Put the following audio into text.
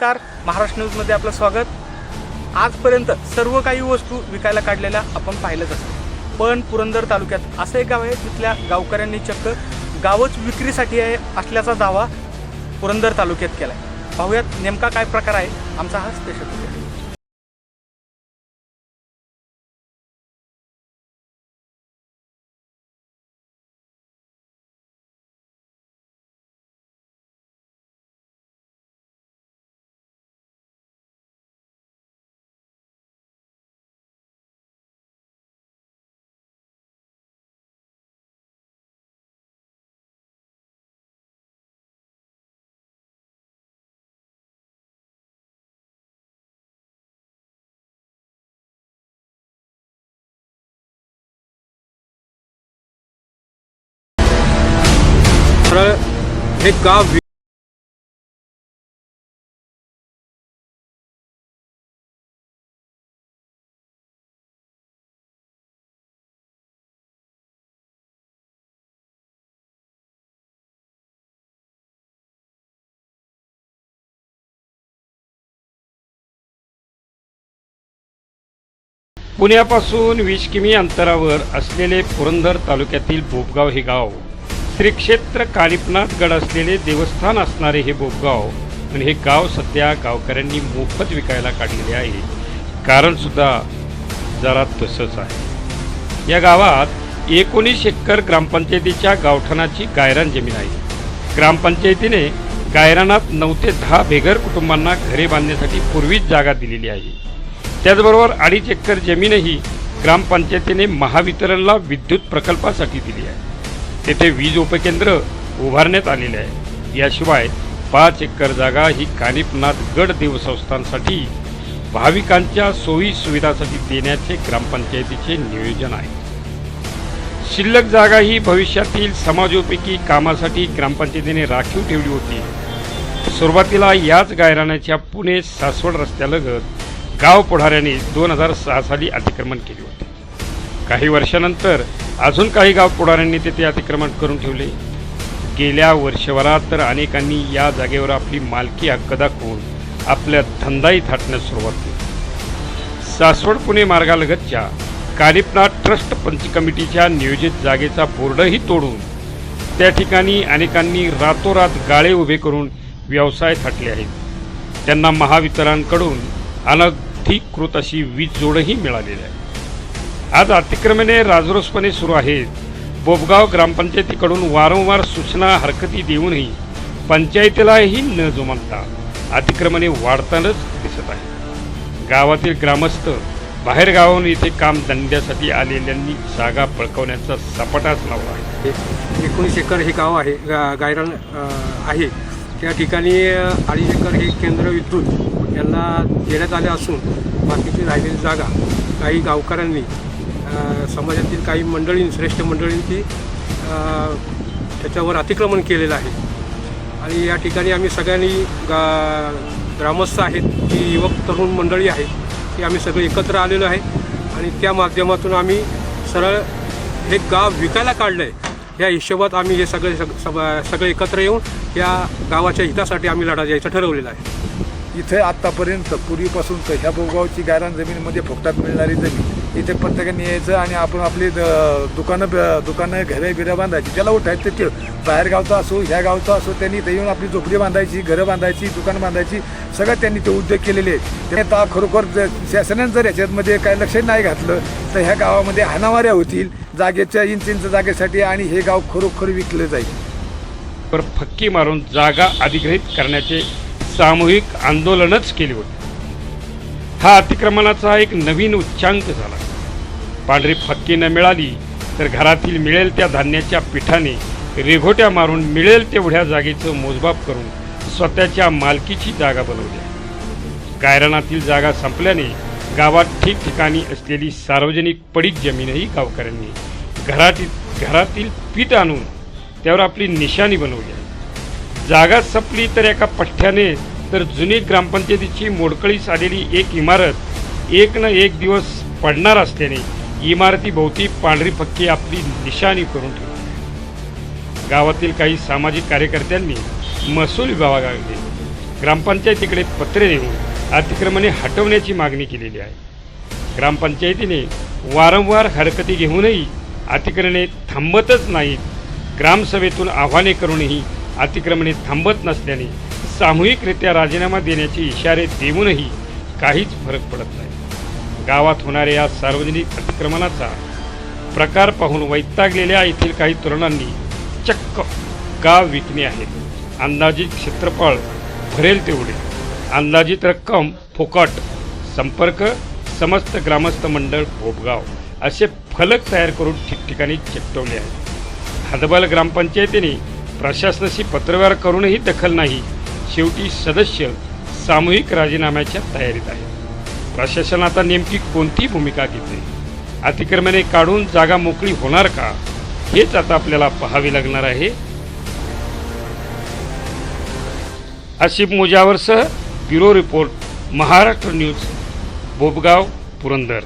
नमस्कार. महाराष्ट्र न्यूजमध्ये आपलं स्वागत. आजपर्यंत सर्व काही वस्तू विकायला काढलेल्या आपण पाहिलंच असतो. पण पुरंदर तालुक्यात असं एक गाव आहे तिथल्या गावकऱ्यांनी चक्क गावच विक्रीसाठी आहे असल्याचा दावा पुरंदर तालुक्यात केला आहे पाहूयात नेमका काय प्रकार आहे आमचा हा स्पेशल सरळ हे गाव पुण्यापासून वीस किमी अंतरावर असलेले पुरंदर तालुक्यातील भोपगाव हे गाव श्री क्षेत्र गड असलेले देवस्थान असणारे हे बोपगाव आणि हे गाव सध्या गावकऱ्यांनी मोफत विकायला काढलेले आहे. कारण सुद्धा जरा तसंच आहे. या गावात एकोणीस एकर ग्रामपंचायतीच्या गावठाणाची गायरान जमीन आहे. ग्रामपंचायतीने गायरानात नऊ ते दहा बेघर कुटुंबांना घरे बांधण्यासाठी पूर्वीच जागा दिलेली आहे. त्याचबरोबर अडीच एकर जमीनही ग्रामपंचायतीने महावितरणला विद्युत प्रकल्पासाठी दिली आहे. तेथे वीज उपकेंद्र उभारण्यात आलेले आहे. याशिवाय पाच एकर जागा ही कानिपनाथ गड देवसंस्थांसाठी भाविकांच्या सोयी सुविधासाठी देण्याचे ग्रामपंचायतीचे नियोजन आहे. शिल्लक जागा ही भविष्यातील समाजोपयोगी कामासाठी ग्रामपंचायतीने राखीव ठेवली होती. सुरुवातीला याच गायराण्याच्या पुणे सासवड रस्त्यालगत गाव पुढाऱ्याने दोन हजार सहा साली अतिक्रमण केले होते. काही वर्षानंतर अजून काही गाव पुढाऱ्यांनी तेथे अतिक्रमण करून ठेवले. गेल्या वर्षभरात तर अनेकांनी या जागेवर आपली मालकी हक्क दाखवून आपल्या धंदाही थाटण्यास सुरुवात केली. सासवड पुणे मार्गालगतच्या कानिपनाथ ट्रस्ट पंच कमिटीच्या नियोजित जागेचा बोर्डही तोडून त्या ठिकाणी अनेकांनी रातोरात गाळे उभे करून व्यवसाय थाटले आहेत. त्यांना महावितरणकडून अनधिकृत अशी वीज जोडही मिळालेली आहे. आज अतिक्रमणे राजरोसपणे सुरू आहेत. बोबगाव ग्रामपंचायतीकडून वारंवार सूचना हरकती देऊनही पंचायतीलाही न जुमानता अतिक्रमणे वाढतानाच दिसत आहे. गावातील ग्रामस्थ बाहेर गावाहून इथे काम धंद्यासाठी आलेल्यांनी जागा पळकवण्याचा सपाटाच लावला आहे. एकोणीस एकर हे गाव आहे गा गायरान आहे. त्या ठिकाणी अडीच एकर हे केंद्र विद्युत यांना देण्यात आले असून बाकीची राहिलेली जागा काही गावकऱ्यांनी समाजातील काही मंडळी श्रेष्ठ मंडळींची त्याच्यावर अतिक्रमण केलेलं आहे. आणि या ठिकाणी आम्ही सगळ्यांनी गा ग्रामस्थ आहेत जी युवक तरुण मंडळी आहेत ती आम्ही सगळे एकत्र आलेलो आहे. आणि त्या माध्यमातून आम्ही सरळ हे गाव विकायला काढलं आहे या हिशोबात आम्ही हे सगळे सग सगळे एकत्र येऊन या गावाच्या हितासाठी आम्ही लढा द्यायचं ठरवलेलं आहे. इथे आत्तापर्यंत पूर्वीपासून तर ह्या बोगावची गायरान जमीनमध्ये फुकटात मिळणारी जमीन इथे प्रत्येकाने यायचं आणि आपण आपली द- दुकानं ब- दुकानं घरं बिरं बांधायची. ज्याला उठायचं ते ठेव. बाहेर गावचा असो ह्या गावचा असो त्यांनी इथे येऊन आपली झोपडी बांधायची घरं बांधायची दुकानं बांधायची. सगळं त्यांनी ते उद्योग केलेले आहेत. ते आता खरोखर ज- जर याच्यामध्ये काय लक्ष नाही घातलं तर ह्या गावामध्ये हानामाऱ्या होतील. जागेच्या इंच इंच जागेसाठी आणि हे गाव खरोखर विकलं जाईल. फक्की मारून जागा अधिग्रहित करण्याचे सामूहिक आंदोलनच केले होते. हा अतिक्रमणाचा एक नवीन उच्चांक झाला. पांढरी फक्की न मिळाली तर घरातील मिळेल त्या धान्याच्या पिठाने रेघोट्या मारून मिळेल तेवढ्या जागेचं मोजमाप करून स्वतःच्या मालकीची जागा बनवल्या गायरानातील जागा संपल्याने गावात ठिकठिकाणी असलेली सार्वजनिक पडीत जमीनही गावकऱ्यांनी घरातील घरातील पीठ आणून त्यावर आपली निशाणी बनवली. जागा संपली तर एका पठ्ठ्याने तर जुनी ग्रामपंचायतीची मोडकळीस आलेली एक इमारत एक न एक दिवस पडणार असल्याने इमारतीभोवती पांढरी पक्की आपली निशाणी करून ठेवली. गावातील काही सामाजिक कार्यकर्त्यांनी महसूल विभागाकडे ग्रामपंचायतीकडे पत्रे देऊन अतिक्रमणे हटवण्याची मागणी केलेली आहे. ग्रामपंचायतीने वारंवार हरकती घेऊनही अतिक्रमणे थांबतच नाहीत. ग्रामसभेतून आव्हाने करूनही अतिक्रमणे थांबत नसल्याने सामूहिकरित्या राजीनामा देण्याचे इशारे देऊनही काहीच फरक पडत नाही. गावात होणाऱ्या या सार्वजनिक अतिक्रमणाचा प्रकार पाहून वैतागलेल्या येथील काही तरुणांनी चक्क गाव विकणे आहेत अंदाजित क्षेत्रफळ भरेल तेवढे. अंदाजित रक्कम फुकट संपर्क समस्त ग्रामस्थ मंडळ भोपगाव असे फलक तयार करून ठिकठिकाणी चिकटवले आहेत. हदबल ग्रामपंचायतीने प्रशासनाशी पत्रव्यवहार करूनही दखल नाही शेवटी सदस्य सामूहिक राजीनाम्याच्या तयारीत आहेत. प्रशासन आता नेमकी कोणती भूमिका घेते? अतिक्रमणे काढून जागा मोकळी होणार का? हेच आता आपल्याला पाहावे लागणार आहे. Ashif मुजावरसह bureau report Maharashtra news Bobgaon Purandar.